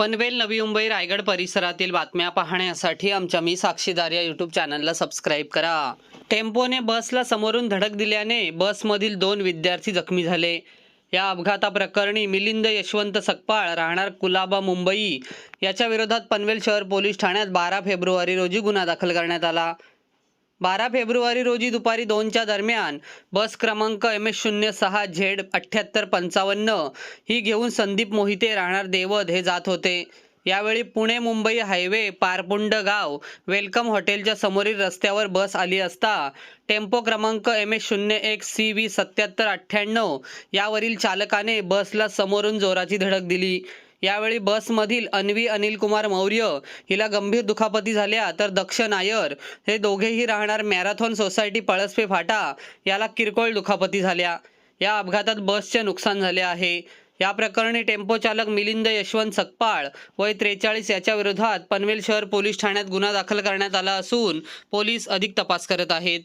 पनवेल नवी मुंबई रायगड परिसरातील बातम्या पाहण्यासाठी आमच्या मी साक्षीदार या यूट्यूब चॅनलला सबस्क्राईब करा. टेम्पोने बसला समोरून धडक दिल्याने बसमधील दोन विद्यार्थी जखमी झाले. या अपघाताप्रकरणी मिलिंद यशवंत सकपाळ राहणार कुलाबा मुंबई याच्या विरोधात पनवेल शहर पोलीस ठाण्यात बारा फेब्रुवारी रोजी गुन्हा दाखल करण्यात आला. बारा फेब्रुवारी रोजी दुपारी दोनच्या दरम्यान बस क्रमांक एम एस शून्य सहा झेड अठ्ठ्याहत्तर पंचावन्न ही घेऊन संदीप मोहिते राहणार देवद हे जात होते. यावेळी पुणे मुंबई हायवे पारपुंड गाव वेलकम हॉटेलच्या समोरील रस्त्यावर बस आली असता टेम्पो क्रमांक एम एस शून्य एक सी व्ही सत्याहत्तर अठ्ठ्याण्णव यावरील चालकाने बसला समोरून जोराची धडक दिली. यावेळी बसमधील अन्वी अनिलकुमार मौर्य हिला गंभीर दुखापती झाल्या तर दक्ष नायर. हे दोघेही राहणार मॅरेथॉन सोसायटी पळसपे फाटा याला किरकोळ दुखापती झाल्या. या अपघातात बसचे नुकसान झाले आहे. या प्रकरणी टेम्पो चालक मिलिंद यशवंत सकपाळ वय त्रेचाळीस याच्या विरोधात पनवेल शहर पोलीस ठाण्यात गुन्हा दाखल करण्यात आला असून पोलीस अधिक तपास करत आहेत.